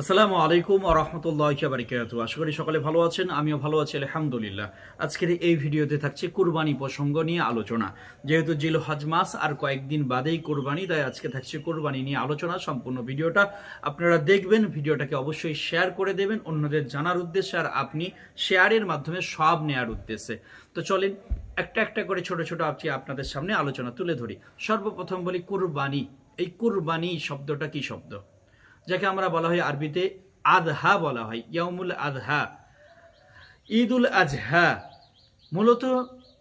আসসালামু আলাইকুম রহমতুল্লাহ বারিকাত আশা করি সকলে ভালো আছেন, আমিও ভালো আছি, আলহামদুলিল্লাহ। আজকের এই ভিডিওতে থাকছে কুরবানি প্রসঙ্গ নিয়ে আলোচনা। যেহেতু জিল হজ মাস আর কয়েকদিন বাদেই কুরবানি, তাই আজকে থাকছে কুরবানি নিয়ে আলোচনা, সম্পূর্ণ ভিডিওটা। আপনারা দেখবেন, ভিডিওটাকে অবশ্যই শেয়ার করে দেবেন, অন্যদের জানার উদ্দেশ্যে, আর আপনি শেয়ারের মাধ্যমে সব নেয়ার উদ্দেশ্যে। তো চলেন, একটা একটা করে ছোট ছোট আজকে আপনাদের সামনে আলোচনা তুলে ধরি। সর্বপ্রথম বলি কুরবানি। এই কুরবানি শব্দটা কি শব্দ? যাকে আমরা বলা হয় আরবিতে আদহা বলা হয় ইয়ামুল আদহা ঈদুল আজহা। মূলত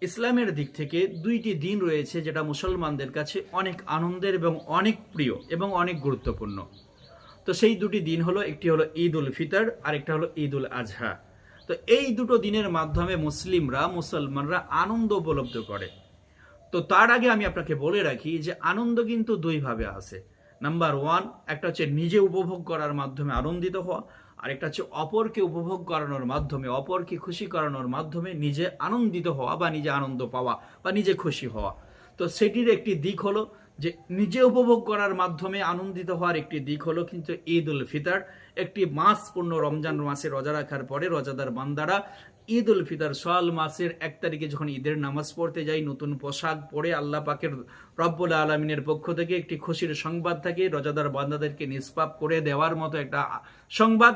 ইসলামের দিক থেকে দুইটি দিন রয়েছে যেটা মুসলমানদের কাছে অনেক আনন্দের এবং অনেক প্রিয় এবং অনেক গুরুত্বপূর্ণ। তো সেই দুটি দিন হলো, একটি হলো ঈদ উল ফিতর আর একটা হলো ঈদ উল আজহা। তো এই দুটো দিনের মাধ্যমে মুসলিমরা, মুসলমানরা আনন্দ উপলব্ধ করে। তো তার আগে আমি আপনাকে বলে রাখি যে আনন্দ কিন্তু দুইভাবে আসে নাম্বার ওয়ান একটা হচ্ছে নিজে উপভোগ করার মাধ্যমে আনন্দিত হওয়া, আর একটা হচ্ছে অপরকে উপভোগ করানোর মাধ্যমে, অপরকে খুশি করানোর মাধ্যমে নিজে আনন্দিত হওয়া বা নিজে আনন্দ পাওয়া বা নিজে খুশি হওয়া। তো সেটির একটি দিক হলো যে নিজে উপভোগ করার মাধ্যমে আনন্দিত হওয়ার একটি দিক হলো কিন্তু ঈদ উল ফিতর। একটি মাস পূর্ণ রমজান মাসে রোজা রাখার পরে রোজাদার বান্দারা ঈদ উল ফিতর সোয়াল মাসের এক তারিখে যখন ঈদের নামাজ পড়তে যাই নতুন পোশাক পরে আল্লাহ পাকের রব্বুল আলমিনের পক্ষ থেকে একটি খুশির সংবাদ থাকে। রোজাদার বান্দাদেরকে নিষ্পাপ করে দেওয়ার মতো একটা সংবাদ।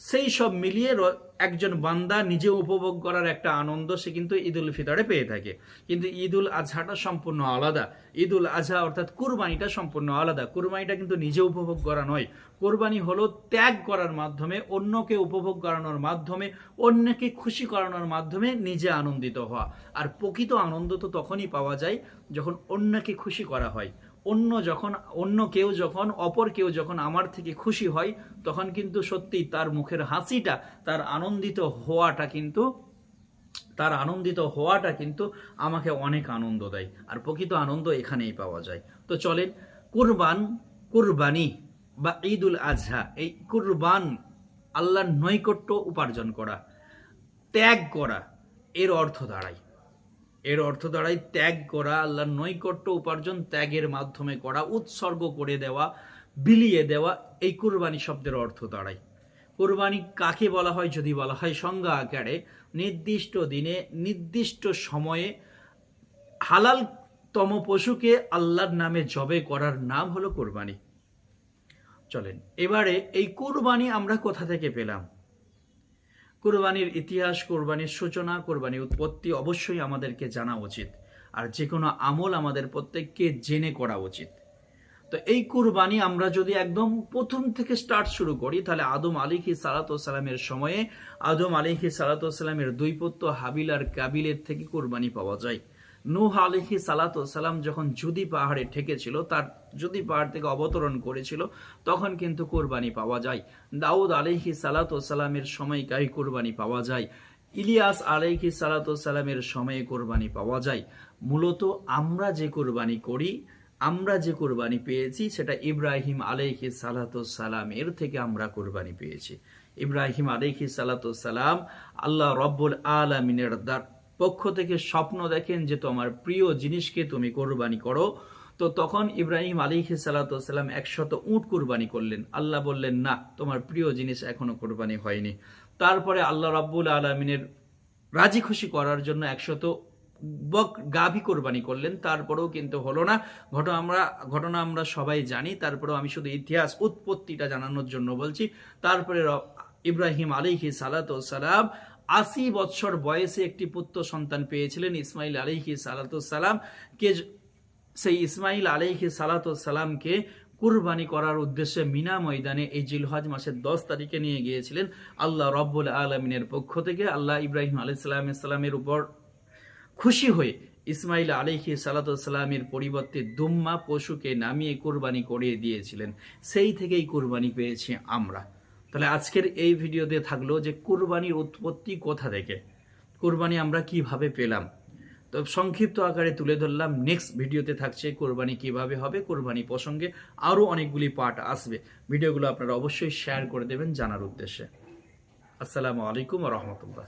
সেই সব মিলিয়ে একজন বান্দা নিজে উপভোগ করার একটা আনন্দ সে কিন্তু ঈদ উল ফিতরে পেয়ে থাকে। কিন্তু ঈদ উল আজহাটা সম্পূর্ণ আলাদা। ঈদ উল আজহা অর্থাৎ কুরবানিটা সম্পূর্ণ আলাদা। কুরবানিটা কিন্তু নিজে উপভোগ করা নয়। কোরবানি হলো ত্যাগ করার মাধ্যমে, অন্যকে উপভোগ করানোর মাধ্যমে, অন্যকে খুশি করানোর মাধ্যমে নিজে আনন্দিত হওয়া। আর প্রকৃত আনন্দ তো তখনই পাওয়া যায় যখন অন্যকে খুশি করা হয়। অন্য যখন, অন্য কেউ যখন, অপর কেউ যখন আমার থেকে খুশি হয়, তখন কিন্তু সত্যি তার মুখের হাসিটা, তার আনন্দিত হওয়াটা কিন্তু, তার আনন্দিত হওয়াটা কিন্তু আমাকে অনেক আনন্দ দেয়। আর প্রকৃত আনন্দ এখানেই পাওয়া যায়। তো চলেন, কুরবান, কুরবানি বা ঈদুল আজহা, এই কুরবান আল্লাহর নৈকট্য উপার্জন করা, ত্যাগ করা, এর অর্থ দাঁড়ায়। এর অর্থ দাঁড়ায় ত্যাগ করা, আল্লাহর নৈকট্য উপার্জন ত্যাগের মাধ্যমে করা, উৎসর্গ করে দেওয়া, বিলিয়ে দেওয়া, এই কুরবানি শব্দের অর্থ দাঁড়ায় কোরবানি কাকে বলা হয় যদি বলা হয় সংজ্ঞা আকারে, নির্দিষ্ট দিনে, নির্দিষ্ট সময়ে হালালতম পশুকে আল্লাহর নামে জবে করার নাম হলো কোরবানি। চলেন, এবারে এই কোরবানি আমরা কোথা থেকে পেলাম? কোরবানির ইতিহাস, কোরবানির সূচনা, কোরবানির উৎপত্তি অবশ্যই আমাদেরকে জানা উচিত। আর যে কোনো আমল আমাদের প্রত্যেককে জেনে করা উচিত। তো এই কোরবানি আমরা যদি একদম প্রথম থেকে স্টার্ট শুরু করি, তাহলে আদম আলিহি সালাতামের সময়ে আদম আলিহি সালাতামের দুই পুত্র হাবিল আর কাবিলের থেকে কোরবানি পাওয়া যায়। নূহ আলিহি সালাতাম যখন জুদি পাহাড়ে ঠেকেছিল, তার জুদি পাহাড় থেকে অবতরণ করেছিল, তখন কিন্তু কোরবানি পাওয়া যায়। দাউদ আলিহি সালাতামের সময়কাই কোরবানি পাওয়া যায়। ইলিয়াস আলাইহি সালাতামের সময়ে কোরবানি পাওয়া যায়। মূলত আমরা যে কোরবানি করি, আমরা যে কোরবানি পেয়েছি, সেটা ইব্রাহিম আলাইহি সালাতামের থেকে আমরা কোরবানি পেয়েছি। ইব্রাহিম আলাইহি সালাতাম আল্লাহ রব্বুল আলমিনের পক্ষ থেকে স্বপ্ন দেখেন যে তোমার প্রিয় জিনিসকে তুমি কোরবানি করো। তো তখন ইব্রাহিম আলিহি সালাতাম একশত উট কুরবানি করলেন। আল্লাহ বললেন, না, তোমার প্রিয় জিনিস এখনও কোরবানি হয়নি। তারপরে আল্লাহ রাব্বুল আলমিনের রাজি খুশি করার জন্য একশত বক গাভী কোরবানি করলেন। তারপরেও কিন্তু হলো না। ঘটনা আমরা ঘটনা আমরা সবাই জানি। তারপরেও আমি শুধু ইতিহাস উৎপত্তিটা জানানোর জন্য বলছি। তারপরে ইব্রাহিম আলিহি সালাম আশি বৎসর বয়সে একটি পুত্র সন্তান পেয়েছিলেন ইসমাইল আলিহি সালাতাম কে সেই ইসমাইল আলাইহি সালাতামকে কুরবানি করার উদ্দেশ্যে মিনা ময়দানে এই জিলহজ মাসের দশ তারিখে নিয়ে গিয়েছিলেন। আল্লাহ রব্বুল আলমিনের পক্ষ থেকে আল্লাহ ইব্রাহিম আলাইসাল্লামের উপর খুশি হয়ে ইসমাইল আলিহি সালাতামের পরিবর্তে দুম্মা পশুকে নামিয়ে কোরবানি করিয়ে দিয়েছিলেন। সেই থেকেই কোরবানি পেয়েছি আমরা। তাহলে আজকের এই ভিডিওতে থাকল যে কোরবানির উৎপত্তি কোথা থেকে? কোরবানি আমরা কীভাবে পেলাম? তো সংক্ষিপ্ত আকারে তুলে ধরলাম নেক্সট ভিডিওতে থাকছে কোরবানি কীভাবে হবে, কোরবানি প্রসঙ্গে আরও অনেকগুলি পার্ট আসবে। ভিডিওগুলো আপনারা অবশ্যই শেয়ার করে দেবেন জানার উদ্দেশ্যে। আসসালামু আলাইকুম রহমতুল্লাহ।